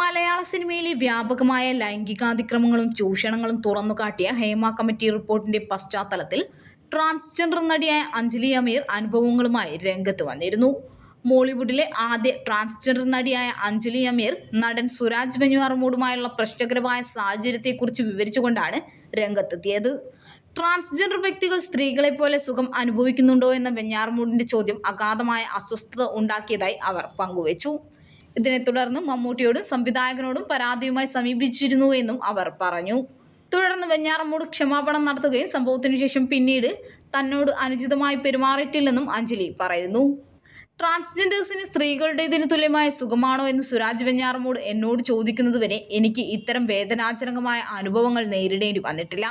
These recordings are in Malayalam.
മലയാള സിനിമയിലെ വ്യാപകമായ ലൈംഗികാതിക്രമങ്ങളും ചൂഷണങ്ങളും തുറന്നു കാട്ടിയ ഹേമ കമ്മിറ്റി റിപ്പോർട്ടിന്റെ പശ്ചാത്തലത്തിൽ ട്രാൻസ്ജെൻഡർ നടിയായ അഞ്ജലി അമീർ അനുഭവങ്ങളുമായി രംഗത്ത് വന്നിരുന്നു. മോളിവുഡിലെ ആദ്യ ട്രാൻസ്ജെൻഡർ നടിയായ അഞ്ജലി അമീർ നടൻ സുരാജ് വെഞ്ഞാറമൂടുമായുള്ള പ്രശ്നകരമായ സാഹചര്യത്തെക്കുറിച്ച് വിവരിച്ചുകൊണ്ടാണ് രംഗത്തെത്തിയത്. ട്രാൻസ്ജെൻഡർ വ്യക്തികൾ സ്ത്രീകളെ പോലെ സുഖം അനുഭവിക്കുന്നുണ്ടോ എന്ന ബെഞ്ഞാർമൂടിന്റെ ചോദ്യം അഗാധമായ അസ്വസ്ഥത ഉണ്ടാക്കിയതായി അവർ പങ്കുവച്ചു. ഇതിനെ തുടർന്ന് മമ്മൂട്ടിയോടും സംവിധായകനോടും പരാതിയുമായി സമീപിച്ചിരുന്നു എന്നും അവർ പറഞ്ഞു. തുടർന്ന് വെഞ്ഞാറമ്മൂട് ക്ഷമാപണം നടത്തുകയും സംഭവത്തിനു ശേഷം പിന്നീട് തന്നോട് അനുചിതമായി പെരുമാറിയിട്ടില്ലെന്നും അഞ്ജലി പറയുന്നു. ട്രാൻസ്ജെൻഡേഴ്സിന് സ്ത്രീകളുടേതിന് തുല്യമായ സുഖമാണോ എന്ന് സുരാജ് വെഞ്ഞാറമ്മൂട് എന്നോട് ചോദിക്കുന്നതുവരെ എനിക്ക് ഇത്തരം വേദനാജനകമായ അനുഭവങ്ങൾ നേരിടേണ്ടി വന്നിട്ടില്ല.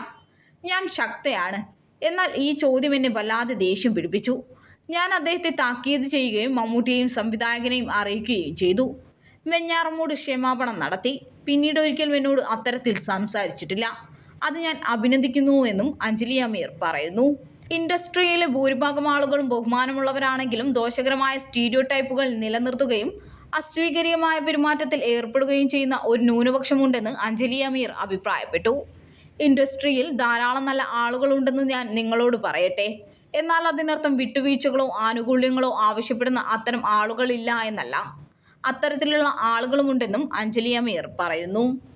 ഞാൻ ശക്തയാണ്. എന്നാൽ ഈ ചോദ്യം എന്നെ വല്ലാതെ ദേഷ്യം പിടിപ്പിച്ചു. ഞാൻ അദ്ദേഹത്തെ താക്കീത് ചെയ്യുകയും മമ്മൂട്ടിയെയും സംവിധായകനെയും അറിയിക്കുകയും ചെയ്തു. വെഞ്ഞാറമ്മൂട് ക്ഷമാപണം നടത്തി. പിന്നീട് ഒരിക്കലും എന്നോട് അത്തരത്തിൽ സംസാരിച്ചിട്ടില്ല. അത് ഞാൻ അഭിനന്ദിക്കുന്നു എന്നും അഞ്ജലി അമീർ പറയുന്നു. ഇൻഡസ്ട്രിയിലെ ഭൂരിഭാഗം ആളുകളും ബഹുമാനമുള്ളവരാണെങ്കിലും ദോഷകരമായ സ്റ്റീരിയോ ടൈപ്പുകൾ നിലനിർത്തുകയും അസ്വീകാര്യമായ പെരുമാറ്റത്തിൽ ഏർപ്പെടുകയും ചെയ്യുന്ന ഒരു ന്യൂനപക്ഷമുണ്ടെന്ന് അഞ്ജലി അമീർ അഭിപ്രായപ്പെട്ടു. ഇൻഡസ്ട്രിയിൽ ധാരാളം നല്ല ആളുകളുണ്ടെന്ന് ഞാൻ നിങ്ങളോട് പറയട്ടെ. എന്നാൽ അതിനർത്ഥം വിട്ടുവീഴ്ചകളോ ആനുകൂല്യങ്ങളോ ആവശ്യപ്പെടുന്ന അത്തരം ആളുകളില്ല എന്നല്ല. അത്തരത്തിലുള്ള ആളുകളുമുണ്ടെന്നും അഞ്ജലി അമീർ പറയുന്നു.